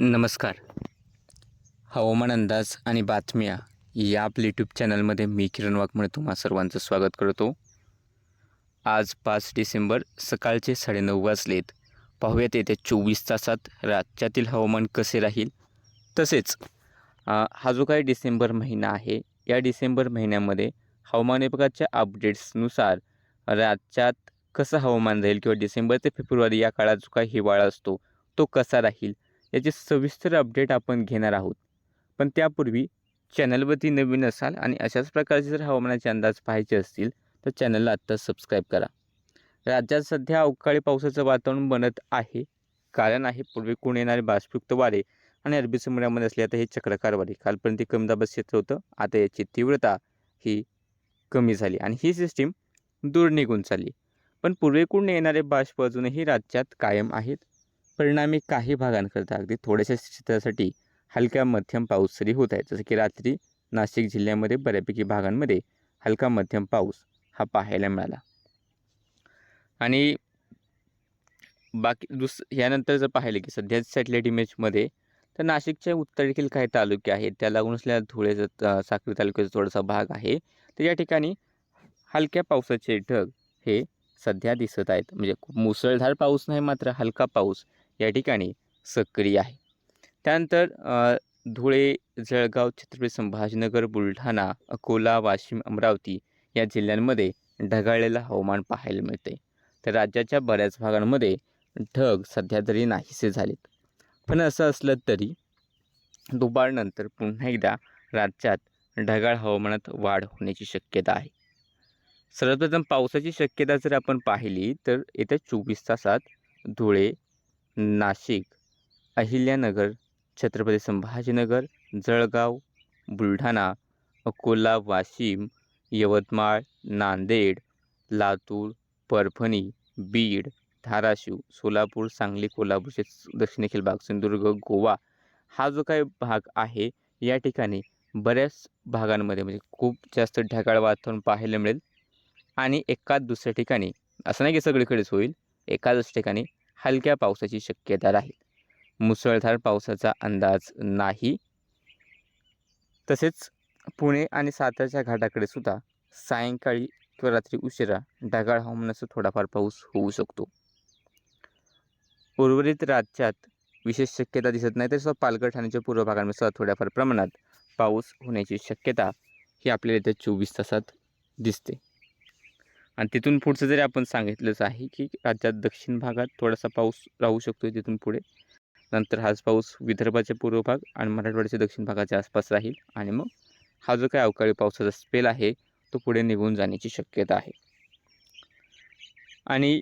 नमस्कार. हवामान अंदाज आणि बातम्या या आपल्या यूट्यूब चॅनलमध्ये मी किरण वाघमळे तुम्हा सर्वांचं स्वागत करतो. आज पाच डिसेंबर सकाळचे साडेनऊ वाजलेत. पाहूयात येत्या चोवीस तासात राज्यातील हवामान कसे राहील. तसेच हा जो काही डिसेंबर महिना आहे या डिसेंबर महिन्यामध्ये हवामान विभागाच्या अपडेट्सनुसार राज्यात कसं हवामान राहील किंवा डिसेंबर ते फेब्रुवारी या काळात जो काही हिवाळा असतो तो कसा राहील? याचे सविस्तर अपडेट आपण घेणार आहोत. पण त्यापूर्वी चॅनलवरती नवीन असाल आणि अशाच प्रकारचे जर हवामानाचे अंदाज पाहायचे असतील तर चॅनलला आत्ता सबस्क्राईब करा. राज्यात सध्या अवकाळी पावसाचं वातावरण बनत आहे. कारण आहे पूर्वेकडून येणारे बाष्पयुक्त वारे आणि अरबी समुद्रामध्ये असले आता हे चक्रकार वारे कालपर्यंत कमी दाबात क्षेत्र होतं आता याची तीव्रता ही कमी झाली आणि ही सिस्टीम दूर निघून चालली. पण पूर्वेकडून येणारे बाष्प अजूनही राज्यात कायम आहेत? परिणामी काही भागांकरता अगदी थोड्याशा क्षेत्रासाठी हलक्या मध्यम पाऊस तरी होत आहे. जसं की रात्री नाशिक जिल्ह्यामध्ये बऱ्यापैकी भागांमध्ये हलका मध्यम पाऊस हा पाहायला मिळाला. आणि बाकी दुस यानंतर जर पाहिलं की सध्या सॅटेलाईट इमेजमध्ये तर नाशिकच्या उत्तरेतील काही तालुके आहेत. त्या लागून असलेल्या धुळेचा साखरी तालुक्याचा थोडासा भाग आहे. तर या ठिकाणी हलक्या पावसाचे ढग हे सध्या दिसत आहेत. म्हणजे खूप मुसळधार पाऊस नाही मात्र हलका पाऊस या ठिकाणी सक्रिय आहे. त्यानंतर धुळे जळगाव छत्रपती संभाजीनगर बुलढाणा अकोला वाशिम अमरावती या जिल्ह्यांमध्ये ढगाळलेलं हवामान पाहायला मिळते तर राज्याच्या बऱ्याच भागांमध्ये ढग सध्या तरी नाहीसे झालेत. पण असं असलं तरी दुपारनंतर पुन्हा एकदा राज्यात ढगाळ हवामानात वाढ होण्याची शक्यता आहे. सर्वप्रथम पावसाची शक्यता जर आपण पाहिली तर येत्या चोवीस तासात धुळे नाशिक अहिल्यानगर छत्रपती संभाजीनगर जळगाव बुलढाणा अकोला वाशिम यवतमाळ नांदेड लातूर परभणी बीड धाराशिव सोलापूर सांगली कोल्हापूरचे दक्षिणेखील भाग सिंधुदुर्ग गोवा हा जो काही भाग आहे या ठिकाणी बऱ्याच भागांमध्ये म्हणजे खूप जास्त ढगाळ वातावरण पाहायला मिळेल. आणि एकाच दुसऱ्या ठिकाणी असं नाही की सगळीकडेच होईल एकाच ठिकाणी हलक्या पावसाची शक्यता राहील. मुसळधार पावसाचा अंदाज नाही. तसेच पुणे आणि सातारच्या घाटाकडे सुद्धा सायंकाळी किंवा रात्री उशिरा ढगाळ हवामानाचा थोडाफार पाऊस होऊ शकतो. उर्वरित राज्यात विशेष शक्यता दिसत नाही तर सुद्धा पालघर ठाण्याच्या पूर्व भागांमध्ये सुद्धा थोड्याफार प्रमाणात पाऊस होण्याची शक्यता ही आपल्याला येत्या चोवीस तासात दिसते. आणि तिथून पुढचं जरी आपण सांगितलंच आहे की राज्यात दक्षिण भागात थोडासा पाऊस राहू शकतो तिथून पुढे. नंतर हाच पाऊस विदर्भाच्या पूर्व भाग आणि मराठवाड्याच्या दक्षिण भागाच्या आसपास राहील. आणि मग हा जो काही अवकाळी पावसाचा स्पेल आहे तो पुढे निघून जाण्याची शक्यता आहे. आणि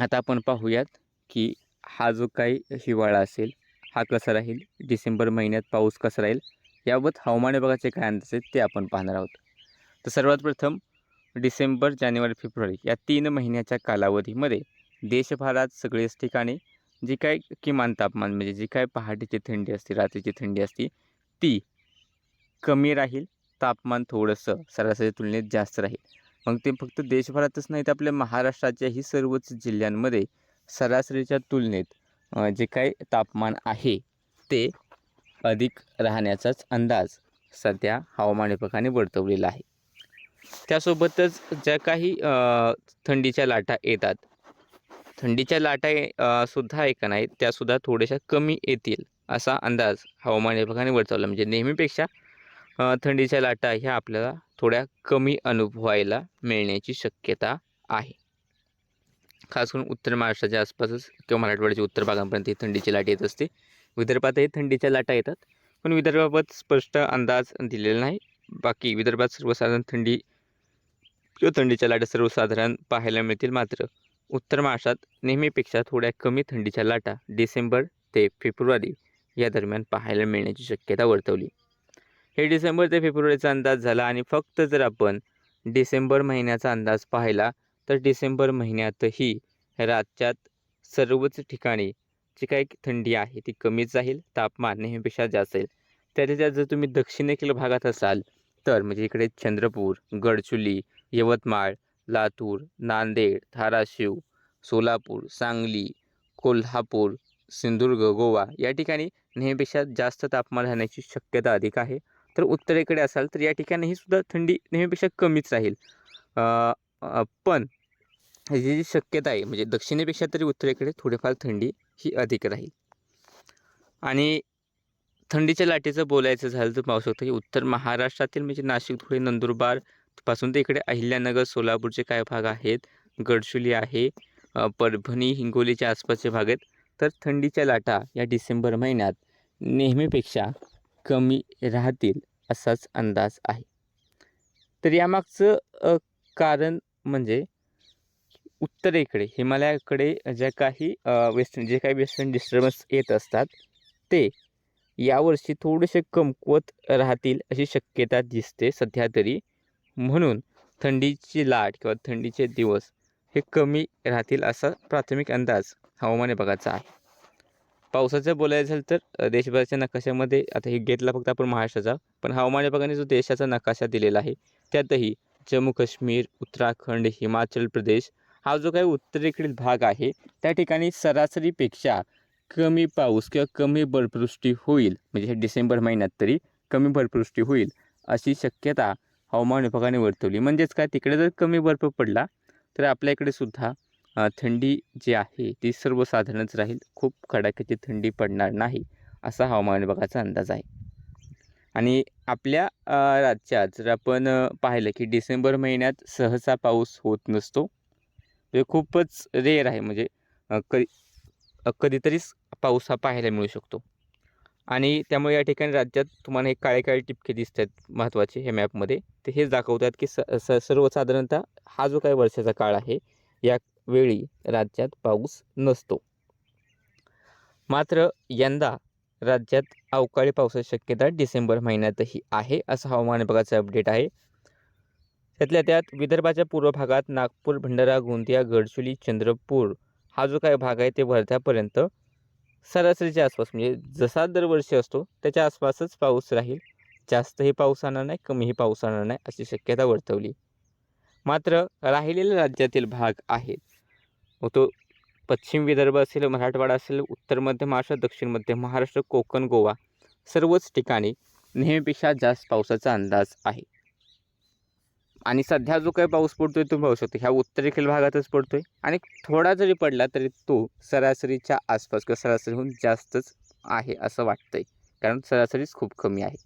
आता आपण पाहूयात की हा जो काही हिवाळा असेल हा कसा राहील? डिसेंबर महिन्यात पाऊस कसा राहील? याबाबत हवामान विभागाचे काय अंदाज आहेत ते आपण पाहणार आहोत. तर सर्वात प्रथम डिसेंबर जानेवारी फेब्रुवारी या तीन महिन्याच्या कालावधीमध्ये देशभरात सगळेच ठिकाणी जी काय किमान तापमान म्हणजे जी काय पहाटेची थंडी असते रात्रीची थंडी असते ती कमी राहील. तापमान थोडंसं सरासरी तुलनेत जास्त राहील. मग ते फक्त देशभरातच नाही तर आपल्या महाराष्ट्राच्याही सर्वच जिल्ह्यांमध्ये सरासरीच्या तुलनेत जे काही तापमान आहे ते अधिक राहण्याचाच अंदाज सध्या हवामान विभागाने वर्तवलेला आहे. त्यासोबतच ज्या काही थंडीच्या लाटा येतात थंडीच्या लाटा सुद्धा आहे का नाही त्यासुद्धा थोड्याशा कमी येतील असा अंदाज हवामान विभागाने वर्तवला. म्हणजे नेहमीपेक्षा थंडीच्या लाटा ह्या आपल्याला थोड्या कमी अनुभवायला मिळण्याची शक्यता आहे. खास करून उत्तर महाराष्ट्राच्या आसपासच किंवा मराठवाड्याच्या उत्तर भागांपर्यंत ही थंडीची लाट येत असते. विदर्भातही थंडीच्या लाटा येतात पण विदर्भाबाबत स्पष्ट अंदाज दिलेला नाही. बाकी विदर्भात सर्वसाधारण थंडी किंवा थंडीच्या लाटा सर्वसाधारण पाहायला मिळतील मात्र उत्तर महाराष्ट्रात नेहमीपेक्षा थोड्या कमी थंडीच्या लाटा डिसेंबर ते फेब्रुवारी या दरम्यान पाहायला मिळण्याची शक्यता वर्तवली. हे डिसेंबर ते फेब्रुवारीचा अंदाज झाला आणि फक्त जर आपण डिसेंबर महिन्याचा अंदाज पाहिला तर डिसेंबर महिन्यातही राज्यात सर्वच ठिकाणी जी काही थंडी आहे ती कमीच राहील तापमान नेहमीपेक्षा जास्त राहील. त्याच्या जर तुम्ही दक्षिणेकडील भागात असाल तर म्हणजे इकडे चंद्रपूर गडचुली यवतमाळ लातूर नांदेड धाराशिव सोलापूर सांगली कोल्हापूर सिंधुदुर्ग गोवा या ठिकाणी नेहमीपेक्षा जास्त तापमान राहण्याची शक्यता अधिक आहे. तर उत्तरेकडे असाल तर या ठिकाणीही सुद्धा थंडी नेहमीपेक्षा कमीच राहील. पण ह्याची जी शक्यता आहे म्हणजे दक्षिणेपेक्षा तरी उत्तरेकडे थोडीफार थंडी ही अधिक राहील. आणि थंडीच्या लाटेचं बोलायचं झालं तर पाहू शकतो की उत्तर महाराष्ट्रातील म्हणजे नाशिक धुळे नंदुरबार पासून ते इकडे अहिल्यानगर सोलापूरचे काय भाग आहेत? गडचुली आहे परभणी हिंगोलीच्या आसपासचे भाग आहेत. तर थंडीच्या लाटा या डिसेंबर महिन्यात नेहमीपेक्षा कमी राहतील असाच अंदाज आहे. तर यामागचं कारण म्हणजे उत्तरेकडे हिमालयाकडे ज्या काही वेस्टर्न जे काही वेस्टर्न डिस्टर्बन्स येत असतात ते यावर्षी थोडेसे कमकुवत राहतील अशी शक्यता दिसते सध्या तरी. म्हणून थंडीची लाट किंवा थंडीचे दिवस हे कमी राहतील असा प्राथमिक अंदाज हवामान विभागाचा आहे. पावसाचं बोलायचं झालं तर देशभराच्या नकाशामध्ये आता हे घेतला फक्त आपण महाराष्ट्राचा पण हवामान विभागाने जो देशाचा नकाशा दिलेला आहे त्यातही जम्मू काश्मीर उत्तराखंड हिमाचल प्रदेश हा जो काही उत्तरेकडील भाग आहे त्या ठिकाणी सरासरीपेक्षा कमी पाऊस किंवा कमी बर्फवृष्टी होईल. म्हणजे हे डिसेंबर महिन्यात तरी कमी बर्फवृष्टी होईल अशी शक्यता हवामान विभागाने वर्तवली. म्हणजेच काय? तिकडे जर कमी बर्फ पडला तर आपल्या इकडे सुद्धा थंडी जी आहे ती सर्वसाधारणच राहील. खूप कडाक्याची थंडी पडणार नाही असा हवामान विभागाचा अंदाज आहे. आणि आपल्या राज्यात जर आपण पाहिलं की डिसेंबर महिन्यात सहसा पाऊस होत नसतो. ते खूपच रेअर आहे. म्हणजे कधी कधीतरीच पाऊस हा पाहायला मिळू शकतो. आणि त्यामुळे या ठिकाणी राज्यात तुम्हाला हे काळे काळे टिपके दिसत आहेत महत्त्वाचे हे मॅपमध्ये ते हेच दाखवतात की स स सर्वसाधारणतः हा जो काही वर्षाचा काळ आहे या वेळी राज्यात पाऊस नसतो. मात्र यंदा राज्यात अवकाळी पावसाची शक्यता डिसेंबर महिन्यातही आहे असं हवामान विभागाचं अपडेट आहे. त्यातल्या त्यात विदर्भाच्या पूर्व भागात नागपूर भंडारा गोंदिया गडचुली चंद्रपूर हा जो काही भाग आहे ते वर्ध्यापर्यंत सरासरीच्या आसपास म्हणजे जसा दरवर्षी असतो त्याच्या आसपासच पाऊस राहील. जास्तही पाऊस आणणार नाही कमीही पाऊस आणणार नाही अशी शक्यता वर्तवली. मात्र राहिलेले राज्यातील भाग आहेत मग तो पश्चिम विदर्भ असेल मराठवाडा असेल उत्तर मध्य महाराष्ट्र दक्षिण मध्य महाराष्ट्र कोकण गोवा सर्वच ठिकाणी नेहमीपेक्षा जास्त पावसाचा अंदाज आहे. आणि सध्या जो काही पाऊस पडतोय तो पाहू शकतो. ह्या उत्तरेकडील भागातच पडतोय. आणि थोडा जरी पडला तरी तो सरासरीच्या आसपास किंवा सरासरीहून जास्तच आहे असं वाटतंय. कारण सरासरीच खूप कमी आहे.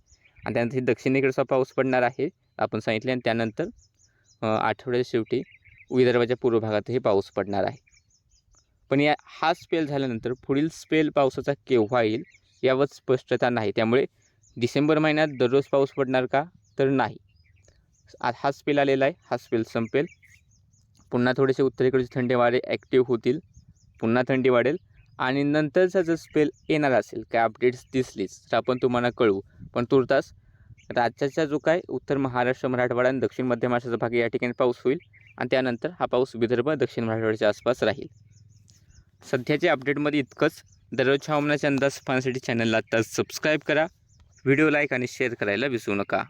आणि त्यानंतर हे दक्षिणेकडचा पाऊस पडणार आहे आपण सांगितले आणि त्यानंतर आठवड्याच्या शेवटी विदर्भाच्या पूर्व भागातही पाऊस पडणार आहे. पण या हा स्पेल झाल्यानंतर पुढील स्पेल पावसाचा केव्हा येईल यावर स्पष्टता नाही. त्यामुळे डिसेंबर महिन्यात दररोज पाऊस पडणार का? तर नाही. हा स्पेल आलेला आहे. हा स्पेल संपेल. पुन्हा थोडेसे उत्तरेकडचे थंडी वारे ॲक्टिव्ह होतील. पुन्हा थंडी वाढेल. आणि नंतरचा जर स्पेल येणार असेल काय अपडेट्स दिसलीच तर आपण तुम्हाला कळवू. पण तुर्तास राज्याचा जो काय उत्तर महाराष्ट्र मराठवाडा आणि दक्षिण मध्य महाराष्ट्राचा भाग या ठिकाणी पाऊस होईल. आणि त्यानंतर हा पाऊस विदर्भ दक्षिण मराठवाड्याच्या आसपास राहील. सध्याच्या अपडेटमध्ये इतकंच. दररोजच्या हवामानाचे अंदाज पाहण्यासाठी चॅनलला आत्ताच सबस्क्राईब करा. व्हिडिओ लाईक आणि शेअर करायला विसरू नका.